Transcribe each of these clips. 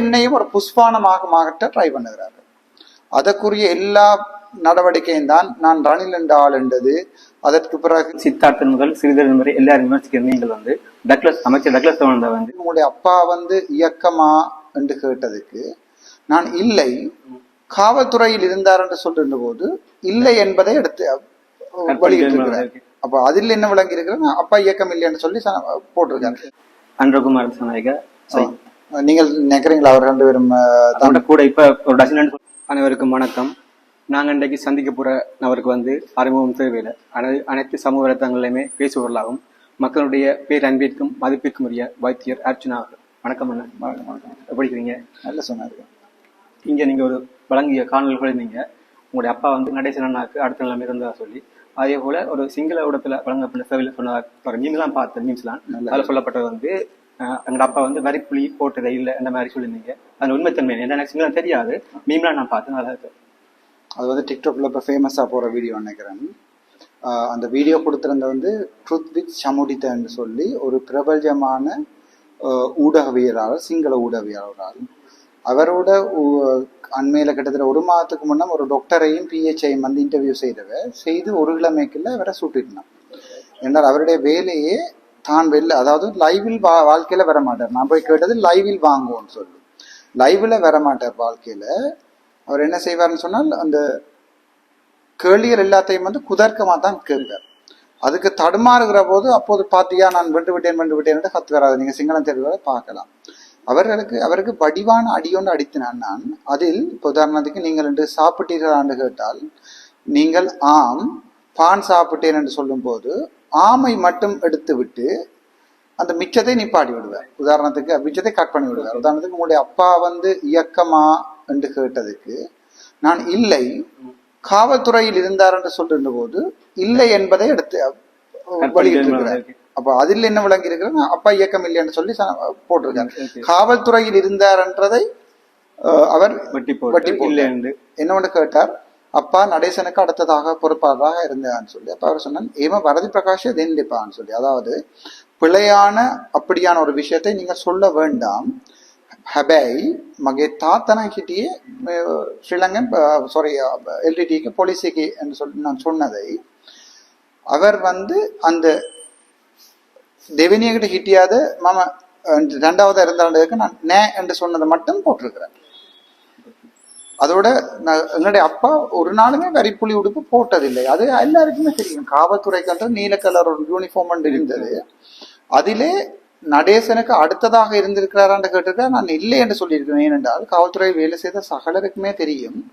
என்னையும் ஒரு புஷ்பானமாக மாற்ற ட்ரை பண்ணுகிறார்கள். அதற்குரிய எல்லா நடவடிக்கையும் தான் நான் ரணில் என்ற ஆள் என்றது. அதற்கு பிறகு சித்தார்த்தன் முதல் சிறிதரன் வரை எல்லாரும் விமர்சிக்கிற நீங்கள் வந்து டக்ளஸ் அமைச்சர் டக்ளஸ் வந்து. உங்களுடைய அப்பா வந்து இயக்கமா என்று கேட்டதுக்கு நான் இல்லை. காவல்துறையில் இருந்தார் என்று சொல்லிருந்த போது இல்லை என்பதை எடுத்து வெளியிட்டிருக்கிறார். அப்ப அதில் என்ன விளங்கி இருக்கிறது அப்பா இயக்கம் இல்லை என்று சொல்லி போட்டிருக்காரு அன்றகுமார் சநாயக நீங்கள் நினைக்கிறீங்களா? அவர் ரெண்டு பேரும் கூட இப்ப ஒரு டசன் அனைவருக்கும் வணக்கம். நாங்க இன்றைக்கு சந்திக்க போற நபருக்கு வந்து அறிமுகம் தேவையில்லை. அனை- அனைத்து சமூக வலைத்தளங்களிலுமே பேசுபொருளாகும் மக்களுடைய பேரன்பிற்கும் மதிப்பிற்கும் உரிய வைத்தியர் அர்ச்சுனா அவர்கள். வணக்கம் அண்ணன் எப்படி இருக்கிறீங்க நல்ல சொன்னாரு. இங்க நீங்க ஒரு வழங்கிய காணொலிகள் இருந்தீங்க உங்களுடைய அப்பா வந்து நடேசன் அண்ணாக்கு அடுத்த நிலைமை இருந்ததா சொல்லி அதே போல ஒரு சிங்கள இடத்துல வழங்கப்பட்ட சேவையில் சொன்னதா ஒரு மீம்ஸ் தான் பார்த்தேன் மீம்ஸ்லாம். அதில் சொல்லப்பட்டது வந்து எங்களோட அப்பா வந்து வரிப்புலி போட்டதே இல்லை அந்த மாதிரி சொல்லியிருந்தீங்க. அது உண்மைத்தன்மை என்ன? எனக்கு சிங்களம் தெரியாது. மீம்லாம் நான் பார்த்தேன் நல்லா இருக்கு. அது வந்து டிக்டாக்ல இப்போ ஃபேமஸாக போகிற வீடியோ நினைக்கிறேன். அந்த வீடியோ கொடுத்துருந்த வந்து ட்ருத் வித் சமுடித்தன்னு சொல்லி ஒரு பிரபலமான ஆஹ் ஊடகவியலாளர் சிங்கள ஊடகவியலாளர் அவரோட அண்மையில கிட்டத்தட்ட ஒரு மாதத்துக்கு முன்னே ஒரு டாக்டரையும் பிஹெச்ஐயும் வந்து இன்டர்வியூ செய்தவ செய்து ஒரு கிழமைக்குள்ள அவரை சுட்டிருந்தான் என்றால் அவருடைய வேலையே தான் வெளில அதாவது லைவில் வா வாழ்க்கையில வர மாட்டார் நான் போய் கேட்டது லைவில் வாங்குவோம்னு சொல்லி. லைவில் வர மாட்டார் வாழ்க்கையில. அவர் என்ன செய்வார்னு சொன்னால் அந்த கேள்விகள் எல்லாத்தையும் வந்து குதர்க்கமாக தான் கேட்பார் அதுக்கு தடுமாறுகிற போது அப்போது பாத்தியா நான் வென்று விட்டேன் வென்று விட்டேன் என்று கத்து வராது நீங்க சிங்களம் தெரிவதை பார்க்கலாம். அவர்களுக்கு அவருக்கு வடிவான அடியோண்டு அடித்தினான் நான் அதில் இப்போ உதாரணத்துக்கு நீங்கள் என்று சாப்பிட்டீர்களான்னு கேட்டால் நீங்கள் ஆம் பான் சாப்பிட்டேன் என்று சொல்லும்போது ஆமை மட்டும் எடுத்து விட்டு அந்த மிச்சத்தை நிப்பாட்டி விடுவார். உதாரணத்துக்கு மிச்சத்தை கட் பண்ணி விடுவார். உதாரணத்துக்கு உங்களுடைய அப்பா வந்து இயக்கமா என்று கேட்டதுக்கு நான் இல்லை காவல்துறையில் இருந்தார் என்று சொல்லிருந்த போது இல்லை என்பதை எடுத்து வெளியிட்டிருக்கிறார் அப்ப அதில் என்ன விளங்கி இருக்கிறது அப்பா இயக்கம் இல்லை என்று சொல்லி போட்டிருக்காரு. காவல்துறையில் இருந்தார் என்றதை அவர் வெட்டி வெட்டி. இல்லை என்று. கேட்டார்? அப்பா நடேசனுக்கு அடுத்ததாக பொறுப்பாளராக இருந்தான்னு சொல்லி அப்போ அவர் சொன்னான் ஏமா வரதி பிரகாஷ் தேன்டிப்பான்னு சொல்லி. அதாவது பிழையான அப்படியான ஒரு விஷயத்தை நீங்கள் சொல்ல வேண்டாம். ஹபேய் மகே தாத்தனகிட்டேயே ஸ்ரீலங்கன் சாரி எல்டிடிக்கு போலீஸுக்கு என்று சொல்லி நான் சொன்னதை அவர் வந்து அந்த தெவினியகிட்ட கிட்டியாத மாம ரெண்டாவது இருந்தாண்டுக்கு நான் நே என்று சொன்னதை மட்டும் போட்டிருக்கிறேன் அதோட நான் என்னுடைய அப்பா ஒரு நாளுமே வரிப்புலி உடுப்பு போட்டதில்லை. அது எல்லாருக்குமே தெரியும். காவல்துறைக்கு நீல கலர் ஒரு யூனிஃபார்ம் இருந்தது. அதிலே நடேசனுக்கு அடுத்ததாக இருந்திருக்கிறாரான்னு கேட்டிருக்கா? நான் இல்லை என்று சொல்லியிருக்கிறேன். ஏனென்றால் காவல்துறையில் வேலை செய்த சகலருக்குமே தெரியும்.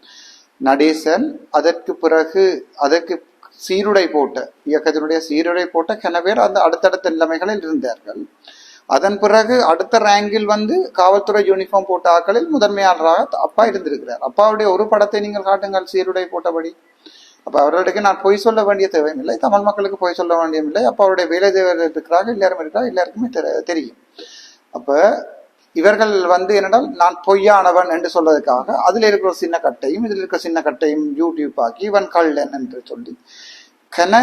நடேசன் அதற்கு பிறகு அதற்கு சீருடை போட்ட இயக்கத்தினுடைய சீருடை போட்ட கெனவேர் பேர் அந்த அடுத்தடுத்த நிலைமைகளில் இருந்தார்கள். அதன் பிறகு அடுத்த ரேங்கில் வந்து காவல்துறை யூனிஃபார்ம் போட்ட ஆட்களில் முதன்மையாளராக அப்பா இருந்திருக்கிறார். அப்பாவுடைய ஒரு படத்தை நீங்கள் காட்டுங்கள் சீருடை போட்டபடி. அப்ப அவர்களுக்கு நான் பொய் சொல்ல வேண்டிய தேவையில்லை. தமிழ் மக்களுக்கு பொய் சொல்ல வேண்டியதில்லை. அப்ப அவருடைய வேலை தேவர் இருக்கிறார்கள் எல்லாரும் இருக்கிறார் எல்லாருக்குமே தெரியும். அப்ப இவர்கள் வந்து என்னென்றால் நான் பொய்யானவன் என்று சொல்வதற்காக அதில் இருக்கிற சின்ன கட்டையும் இதில் இருக்கிற சின்ன கட்டையும் யூடியூப் ஆக்கி இவன் கள்ளன் என்று சொல்லி கன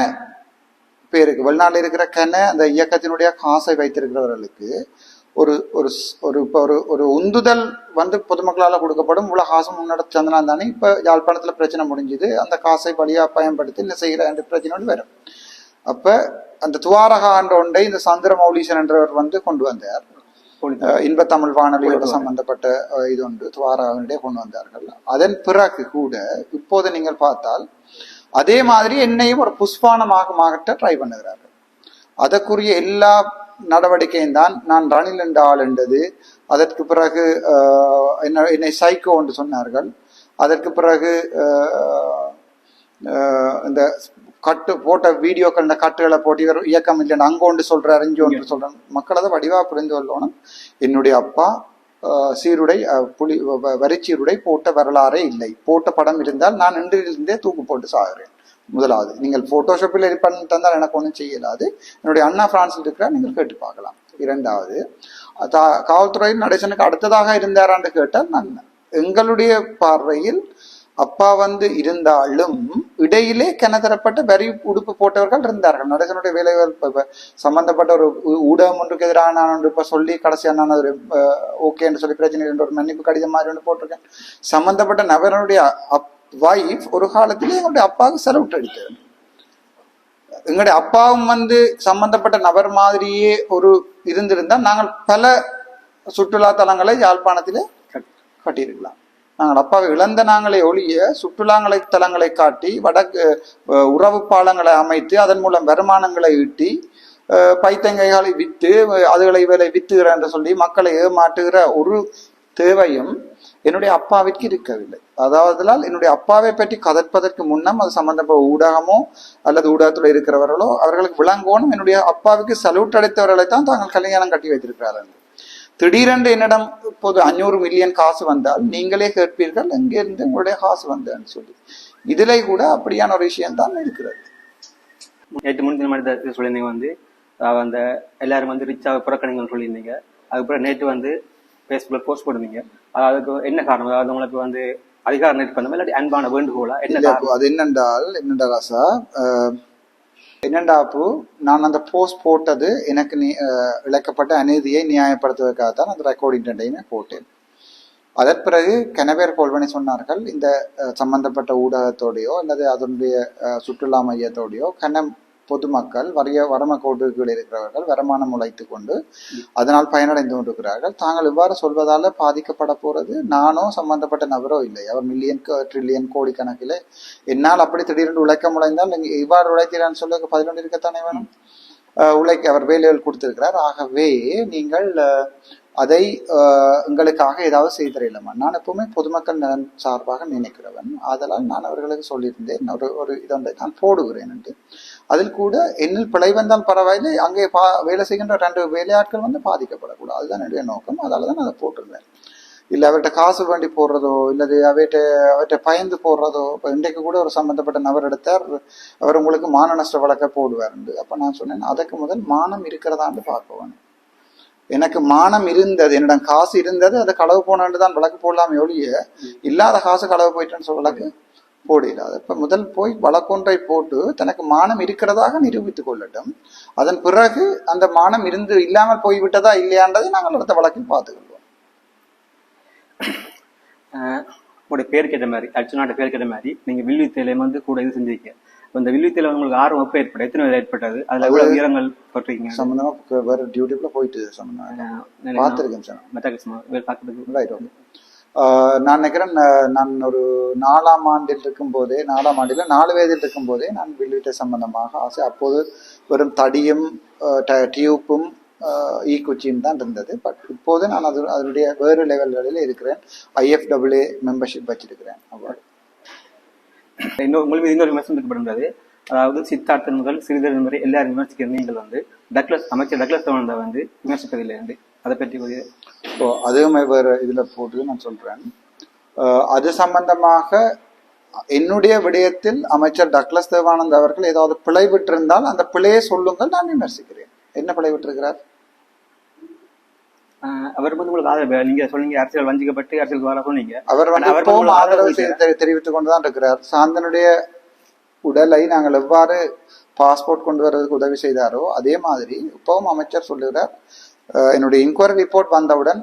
பேருக்கு வெளிநாட்டில் இருக்கிற கன அந்த இயக்கத்தினுடைய காசை வைத்திருக்கிறவர்களுக்கு ஒரு ஒரு ஒரு இப்போ ஒரு ஒரு உந்துதல் வந்து பொதுமக்களால் கொடுக்கப்படும். இவ்வளோ காசு முன்னெடுத்து சந்தனா தானே இப்போ யாழ்ப்பாணத்தில் பிரச்சனை முடிஞ்சுது. அந்த காசை வழியாக பயன்படுத்தி இல்லை செய்கிற என்ற பிரச்சனையோடு வரும். அப்போ அந்த துவாரகா என்ற ஒன்றை இந்த சந்திர மௌலீசன் என்றவர் வந்து கொண்டு வந்தார். அஹ் இன்ப தமிழ் வானொலியோட சம்பந்தப்பட்ட இது ஒன்று துவாராவினுடைய கொண்டு வந்தார்கள். அதன் பிறகு கூட இப்போது நீங்கள் பார்த்தால் அதே மாதிரி என்னையும் ஒரு புஷ்பானமாக மாற்ற ட்ரை பண்ணுகிறார்கள். அதற்குரிய எல்லா நடவடிக்கையும் தான் நான் ரணில் என்ற ஆள் என்றது. அதற்கு பிறகு என்ன என்னை சைக்கோ என்று சொன்னார்கள். அதற்கு பிறகு இந்த கட்டு போட்ட வீடியோக்கள் இந்த கட்டுகளை போட்டு இவர் இயக்கம் இல்லைன்னு அங்க ஒன்று சொல்றாரு இங்க ஒன்று சொல்றாரு. மக்கள் அதை வடிவா புரிந்து கொள்ளணும். என்னுடைய அப்பா சீருடை புலி வ- வரிச்சீருடை போட்ட வரலாறே இல்லை. போட்ட படம் இருந்தால் நான் நின்றிருந்தே தூக்கு போட்டு சாகிறேன். முதலாவது நீங்கள் போட்டோஷாப்பில் இது பண்ணி தந்தால் எனக்கு ஒன்றும் செய்யலாது. என்னுடைய அண்ணா பிரான்ஸில் இருக்கிறார் நீங்கள் கேட்டு பார்க்கலாம். இரண்டாவது தா- காவல்துறையில் நடேசனுக்கு அடுத்ததாக இருந்தாரான்னு கேட்டால் நான் எங்களுடைய பார்வையில் அப்பா வந்து இருந்தாலும் இடையிலே கிணத்தரப்பட்ட வரி உடுப்பு போட்டவர்கள் இருந்தார்கள். நடேசனுடைய வேலை சம்பந்தப்பட்ட ஒரு ஊடகம் ஒன்றுக்கு எதிராக நான் ஒன்று இப்ப சொல்லி கடைசியா நான் ஒரு ஓகேன்னு சொல்லி பிரச்சனை என்று ஒரு மன்னிப்பு கடிதம் மாதிரி ஒன்று போட்டிருக்கேன். சம்பந்தப்பட்ட நபருடைய வைஃப் ஒரு காலத்திலே எங்களுடைய அப்பாவுக்கு செலவுட்டு அடித்தது. எங்களுடைய அப்பாவும் வந்து சம்பந்தப்பட்ட நபர் மாதிரியே ஒரு இருந்திருந்தால் நாங்கள் பல சுற்றுலா தலங்களை யாழ்ப்பாணத்திலே கட்டியிருக்கலாம். நாங்கள் அப்பாவை இழந்த நாங்களே ஒழிய சுற்றுலாங்களை தலங்களை காட்டி வடக்கு உறவு பாலங்களை அமைத்து அதன் மூலம் வருமானங்களை ஈட்டி பைத்தங்கைகளை விற்று அதுகளை வேலை வித்துகிற என்று சொல்லி மக்களை ஏமாற்றுகிற ஒரு தேவையும் என்னுடைய அப்பாவிற்கு இருக்கவில்லை. அதாவதுனால் என்னுடைய அப்பாவை பற்றி கதற்பதற்கு முன்னம் அது சம்பந்தப்பட்ட ஊடகமோ அல்லது ஊடகத்தில் இருக்கிறவர்களோ அவர்களுக்கு விளங்கோனும் என்னுடைய அப்பாவுக்கு சல்யூட் அடைத்தவர்களை தான் தாங்கள் கல்யாணம் கட்டி வைத்திருக்கிறார்கள். திடீரென்று என்னிடம் இப்போது அஞ்சூறு மில்லியன் காசு வந்தால் நீங்களே கேட்பீர்கள் எங்கே இருந்து உங்களுடைய காசு வந்தேன்னு சொல்லி. இதிலே கூட அப்படியான ஒரு விஷயம் தான் இருக்கிறது. நேற்று முன்தினம் எடுத்த சொல்லியிருந்தீங்க வந்து அந்த எல்லாரும் வந்து ரிச்சாக புறக்கணிங்கன்னு சொல்லியிருந்தீங்க. அதுக்கப்புறம் நேற்று வந்து ஃபேஸ்புக்கில் போஸ்ட் அது அதுக்கு என்ன காரணம்? அதாவது உங்களுக்கு வந்து அதிகார நிர்பந்தம் இல்லாட்டி அன்பான வேண்டுகோளா? என்ன அது என்னென்றால் என்னண்டா ராசா என்னண்டா அப்பு? நான் அந்த போஸ்ட் போட்டது எனக்கு நீ அஹ், அநீதியை நியாயப்படுத்துவதற்காக தான் அந்த ரெக்கார்டிங் ரெண்டையுமே போட்டேன். அதன் பிறகு கனவேர் கோல்வனை சொன்னார்கள் இந்த சம்பந்தப்பட்ட ஊடகத்தோடையோ அல்லது அதனுடைய சுற்றுலா மையத்தோடையோ கன பொதுமக்கள் வறிய வரம கோட்டுகள் இருக்கிறவர்கள் வருமானம் உழைத்து கொண்டு அதனால் பயனடைந்து கொண்டிருக்கிறார்கள். தாங்கள் இவ்வாறு சொல்வதால பாதிக்கப்பட போறது நானோ சம்பந்தப்பட்ட நபரோ இல்லை. அவர் மில்லியன் ட்ரில்லியன் கோடி கணக்கில் என்னால் அப்படி திடீரென்று உழைக்க முளைந்தால் இவ்வாறு உழைத்தீரான்னு சொல்ல பதினொன்று இருக்கத்தானே வேணும்? உழைக்க அவர் வேலைகள் கொடுத்திருக்கிறார். ஆகவே நீங்கள் அதை அஹ், எங்களுக்காக ஏதாவது செய்திடலாமா? நான் எப்பவுமே பொதுமக்கள் நலன் சார்பாக நினைக்கிறவன். ஆதலால் நான் அவர்களுக்கு சொல்லியிருந்தேன். ஒரு ஒரு இதொன்றை நான் போடுகிறேன் என்று. அதில் கூட என்னில் பிழை வந்தால் பரவாயில்லை அங்கே பா வேலை செய்கின்ற ரெண்டு வேலையாட்கள் வந்து பாதிக்கப்படக்கூடாது. அதுதான் என்னுடைய நோக்கம். அதால தான் அதை போட்டிருந்தேன். இல்லை அவர்கிட்ட காசு வேண்டி போடுறதோ இல்லது அவர்கிட்ட அவர்கிட்ட பயந்து போடுறதோ இப்போ இன்றைக்கு கூட ஒரு சம்பந்தப்பட்ட நபர் எடுத்தார் அவர் உங்களுக்கு மான நஷ்ட வழக்க போடுவார் அப்போ நான் சொன்னேன் அதுக்கு முதல் மானம் இருக்கிறதான்னு பார்ப்பவன். எனக்கு மானம் இருந்தது என்னிடம் காசு இருந்தது அது களவு போனது தான் வழக்கு போடலாமே ஒழிய இல்லாத காசு களவு போயிட்டேன்னு சொல்ல வழக்கு? போடிடாது இப்ப முதல் போய் வழக்கொன்றை போட்டு தனக்கு மானம் இருக்கிறதாக நிரூபித்துக் கொள்ளட்டும். அதன் பிறகு அந்த மானம் இருந்து இல்லாமல் போய்விட்டதா இல்லையான்றதை நாங்கள் அடுத்த வழக்கில் பார்த்துக்கொள்வோம். உங்களுடைய பேர் கேட்ட மாதிரி அர்ச்சனாட்ட பேர் கேட்ட மாதிரி நீங்க வில்வித்தையில வந்து கூட இது செஞ்சிருக்கீங்க. இந்த வில்வித்தையில உங்களுக்கு ஆர்வம் எப்ப ஏற்பட்டது? எத்தனை வயது ஏற்பட்டது? அதுல எவ்வளவு வீரங்கள் பட்டிருக்கீங்க? சம்பந்தமா வேற டியூட்டிக்குள்ள போயிட்டு சம்பந்தமா. பார்த்துருக்கேன் சார். மெட்டாகிஸ்மா பார்க்கறதுக்கு. ரைட் ஓகே ஆஹ் நான் நினைக்கிறேன் நான் ஒரு நாலாம் ஆண்டில் இருக்கும்போதே நாலாம் ஆண்டில் நாலு வயதில் இருக்கும் போதே நான் வில்வித்தை சம்பந்தமாக ஆசை. அப்போது வெறும் தடியும் டியூப்பும் ஈக்குச்சியும் தான் இருந்தது. பட் இப்போது நான் அது அதனுடைய வேறு லெவல்களில் இருக்கிறேன். ஐஎஃப்டபிள்யூ மெம்பர்ஷிப் வச்சிருக்கிறேன். அவ்வாறு. இன்னொரு உங்கள் மீது இன்னொரு விமர்சனம் வைக்கப்படுகிறது அதாவது சித்தார்த்தன் முதல் சிறிதர் முறை எல்லாரும் விமர்சிக்கிற நீங்கள் வந்து டக்ளஸ் அமைச்சர் டக்ளஸ் தவணை வந்து விமர்சிப்பதிலிருந்து அதை பற்றி ஒரு ஸோ அதுவும் வேறு இதில் போட்டு நான் சொல்கிறேன் அது சம்பந்தமாக என்னுடைய விடயத்தில் அமைச்சர் டக்ளஸ் தேவானந்த் அவர்கள் ஏதாவது பிழை விட்டிருந்தால் அந்த பிழையை சொல்லுங்கள் நான் விமர்சிக்கிறேன். என்ன பிழை விட்டிருக்கிறார்? அவர் வந்து உங்களுக்கு ஆதரவு நீங்க சொன்னீங்க அரசியல் வஞ்சிக்கப்பட்டு அரசியலுக்கு வர சொன்னீங்க. அவர் அவர் ஆதரவு தெரிவித்துக் கொண்டுதான் இருக்கிறார். சாந்தனுடைய உடலை நாங்கள் எவ்வாறு பாஸ்போர்ட் கொண்டு வர்றதுக்கு உதவி செய்தாரோ அதே மாதிரி இப்பவும் அமைச்சர் சொல்லுகிறார் என்னுடைய இன்கொயரி ரிப்போர்ட் வந்தவுடன்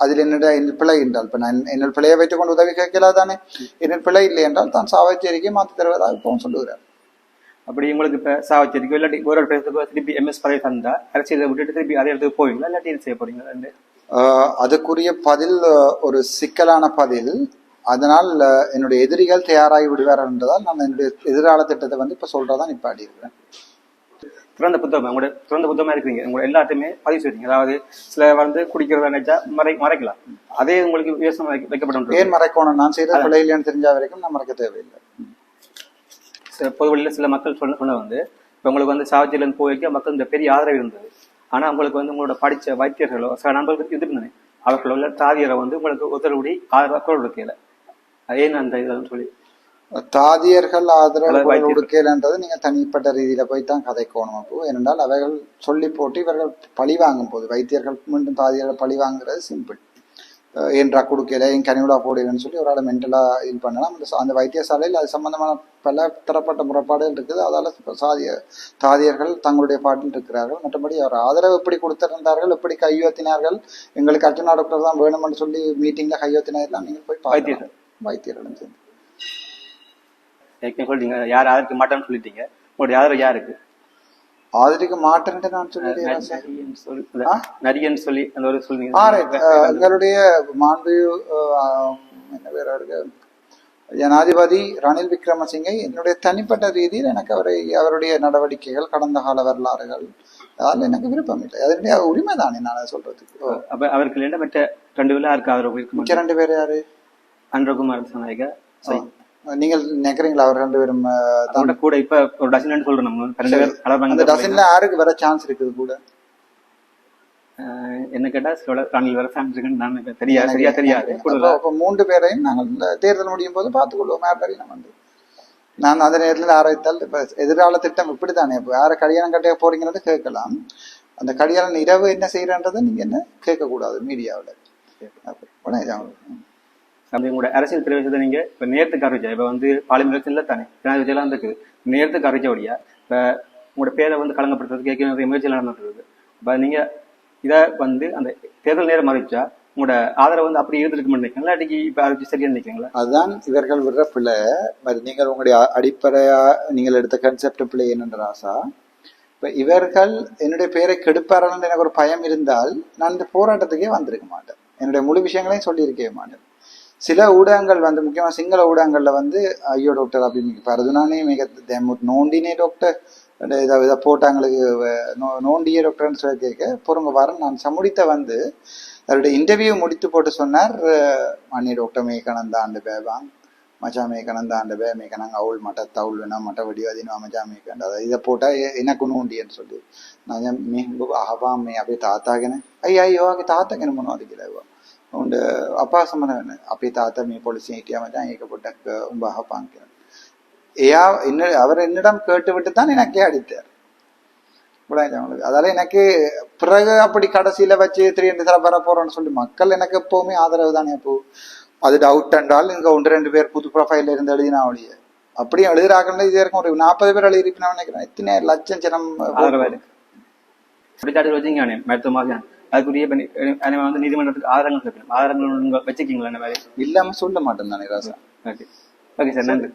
அதில் என்னுடைய என் பிழை என்றால் இப்ப நான் என்னுடைய பிழையை வைத்துக் கொண்டு உதவி கேட்கலாம் தானே என்னுடைய பிழை இல்லை என்றால் தான் சாவச்சேரிக்கை மாற்றி தருவதாக இப்பவும் சொல்லுகிறார் அப்படி உங்களுக்கு இப்ப சாவச்சேரிக்கோ இல்லாட்டி ஒரு பேசுறதுக்கோ திருப்பி எம்எஸ் பதவி தந்தா அரசியலை விட்டுட்டு திருப்பி அதே இடத்துக்கு போவீங்களா இல்லாட்டி இது செய்ய போறீங்களா அதுக்குரிய பதில் ஒரு சிக்கலான பதில் அதனால் என்னுடைய எதிரிகள் தயாராகி விடுவார்கள் என்றதால் நான் என்னுடைய எதிர்கால திட்டத்தை வந்து இப்ப சொல்றதான் நிப்பாடி இருக்கிறேன் திறந்த புத்தகம். உங்களோட திறந்த புத்தகமா இருக்கிறீங்க. உங்களோட எல்லாத்தையுமே பதிவு செய்றீங்க அதாவது சில வந்து குடிக்கிறதா நினைச்சா மறை மறைக்கலாம். அதே உங்களுக்கு வைக்க- வைக்கப்படும் ஏன் மறைக்கணும்? நான் செய்த இல்லைன்னு தெரிஞ்ச வரைக்கும் நான் மறைக்க தேவையில்லை. சில பொது வழியில சில மக்கள் சொன்ன சொன்ன வந்து இப்போ உங்களுக்கு வந்து சாவச்சியிலேருந்து போய்க்க மக்கள் இந்த பெரிய ஆதரவு இருந்தது. ஆனா உங்களுக்கு வந்து உங்களோட படிச்ச வைத்தியர்களோ சில நண்பர்கள் இது இருந்தது. அவர்களோட தாதியரை வந்து உங்களுக்கு உத்தரவுடி ஆதரவு குரல் அது ஏன் அந்த இதெல்லாம் சொல்லி தாதியர்கள் ஆதரவு. கொடுக்கலன்றது நீங்க தனிப்பட்ட ரீதியில போய் தான் கதைக்கணும் அப்போ. ஏனென்றால் அவைகள் சொல்லி போட்டு இவர்கள் பழி வாங்கும் போது வைத்தியர்கள் மீண்டும் தாதியர்கள் பழி வாங்குறது சிம்பிள் ட்ரக் கொடுக்கல ஏன் கனிவிழா போடுவேன்னு சொல்லி ஒரு ஆளை மென்டலாக இது பண்ணலாம். அந்த வைத்தியசாலையில் அது சம்பந்தமான பல தரப்பட்ட முறைப்பாடுகள் இருக்குது. அதால் சாதிய தாதியர்கள் தங்களுடைய பாட்டில் இருக்கிறார்கள். மற்றபடி அவர் ஆதரவு எப்படி கொடுத்திருந்தார்கள் எப்படி கையொத்தினார்கள் எங்களுக்கு அர்ச்சனா டாக்டர் தான் வேணும்னு சொல்லி மீட்டிங்கில் கையொத்தினதெல்லாம் நீங்கள் போய். பார்க்கலாம். வைத்தியர்களும் சேர்ந்து. ஏற்கனவே சொல்லிட்டீங்க யார் ஆதரிக்க மாட்டேன்னு சொல்லிட்டீங்க. உங்களுடைய ஆதரவு யாருக்கு? ஆதரிக்க மாட்டேன்ட்டு நான். நடிகன் சொல்லி அந்த ஒரு சொல்லுங்க. எங்களுடைய மாண்பு என்ன பேர் அவருக்கு? ஜனாதிபதி ரணில் விக்ரமசிங்கை என்னுடைய தனிப்பட்ட ரீதியில் எனக்கு அவரை அவருடைய நடவடிக்கைகள் கடந்த கால வரலாறுகள் அதில் எனக்கு விருப்பம் இல்லை. அதனுடைய உரிமை தானே நான் சொல்றதுக்கு. அப்ப அவருக்கு ரெண்டு பேர்ல யாருக்கு ஆதரவு இருக்க ரெண்டு பேர் யாரு? அன்றகுமார் சனாயக நீங்கள் நினைக்கிறீங்களா அவர் ரெண்டு பேரும் அஹ், தான் அதோட கூட இப்ப ஒரு டசன் சொல்றோம் நம்ம. ரெண்டு பேர் அந்த டசன்ல யாருக்கு வர சான்ஸ் இருக்குது கூட? என்ன கேட்டா சில ரணில் வர சான்ஸ் இருக்குன்னு நான் தெரியாது. சரியா தெரியாது. அப்போ மூன்று பேரையும் நாங்கள் இந்த தேர்தல் முடியும் போது பார்த்துக்கொள்வோம். யார் நம்ம வந்து. நான் அந்த நேரத்தில் ஆராய்த்தால் இப்போ எதிர்கால திட்டம் இப்படித்தானே? இப்போ யாரை கல்யாணம் கட்ட போறீங்கன்னு கேட்கலாம். அந்த கல்யாணம் இரவு என்ன செய்யறன்றதை நீங்க என்ன கேட்கக்கூடாது மீடியாவில். அப்படி உங்களோட அரசியல் பிரவேசத்தை நீங்க இப்ப நேரத்துக்கு அறிவிச்சா இப்ப வந்து பார்லிமெண்ட் இல்ல தானே ஜனாதிபதி எல்லாம் இருக்குது நேரத்துக்கு அறிவிச்சபடியா இப்ப உங்களோட பேரை வந்து களங்கப்படுத்துறதுக்கு ஏற்கனவே நிறைய முயற்சி நடந்துட்டு இருக்கு இப்ப நீங்க இதை வந்து அந்த தேர்தல் நேரம் அறிவிச்சா உங்களோட ஆதரவு வந்து அப்படி இருந்துருக்கு நினைக்கிறீங்களா? இல்லாட்டிக்கு இப்ப அறிவிச்சு சரியா நினைக்கிறீங்களா? அதுதான் இவர்கள் விடுற பிள்ளை நீங்கள் உங்களுடைய அடிப்படையா நீங்கள் எடுத்த கன்செப்ட் பிள்ளை என்னன்ற ஆசா? இப்ப இவர்கள் என்னுடைய பேரை கெடுப்பார்கள் எனக்கு ஒரு பயம் இருந்தால் நான் இந்த போராட்டத்துக்கே வந்திருக்க மாட்டேன். என்னுடைய முழு விஷயங்களையும் சொல்லியிருக்கவே மாட்டேன். சில ஊடகங்கள் வந்து முக்கியமாக சிங்கள ஊடகங்களில் வந்து ஐயோ டாக்டர் அப்படின்னு பாருது நானே மிக நோண்டினே டாக்டர் இதை இதை போட்டாங்களுக்கு நோ நோண்டியே டாக்டர்னு சொல்லி கேட்க பொறுங்க வரேன் நான் சமுடித்த வந்து அவருடைய இன்டர்வியூ முடித்து போட்டு சொன்னார் அண்ணி டாக்டர் மேகனந்தா ஆண்டு பேபாங் மச்சா மேகனந்தா ஆண்டு பே மேகனாங்க அவுள் மட்ட தவுள் வேணாம் மட்ட வடிவாதினா மச்சா மேகண்டா அதை இதை போட்டால் எனக்கு நோண்டியன்னு சொல்லி. நான் மே அஹவாமே அப்படியே தாத்தாகினேன் ஐயா ஐயோ அங்கே தாத்தாக்கின மனோ அதுக்கு இல்லை තාත්තා ගැන මොනවද කියලා ඇහුවා උන්ට අපා සමන වෙන අපේ තාත්තා මේ පොලිසියෙන් හිටියා මචං ඒක පොඩ්ඩක් උඹ අහපන් කියලා එයා என்ன அவர் என்னிடம் கேட்டு விட்டு தான் எனக்கே அடித்தார் புரியுதா உங்களுக்கு அதால எனக்கு பிறகு அப்படி கடைசியில வச்சு திடீர்னு தர வர போறோம்னு சொல்லி மக்கள் எனக்கு எப்பவுமே ஆதரவு தானே அப்போ அது டவுட் என்றால் இங்க ஒன்று ரெண்டு பேர் புது ப்ரொஃபைல்ல இருந்து எழுதினா ஒழிய அப்படியே எழுதுறாங்கல்ல இது இருக்கும் ஒரு நாற்பது பேர் எழுதிருப்பினா நினைக்கிறேன் எத்தனை லட்சம் ஜனம் ஆதரவா இருக்கு குற்றச்சாட்டு வச்சுங்க மருத்துவமாக அதுக்குரிய வந்து நீதிமன்றத்துக்கு ஆதாரங்கள் கேட்கணும் ஆதாரங்கள் வச்சுக்கீங்களா இந்த மாதிரி? இல்லாம சொல்ல மாட்டேன் தானே ராசா ஓகே. ஓகே சார் நன்றி.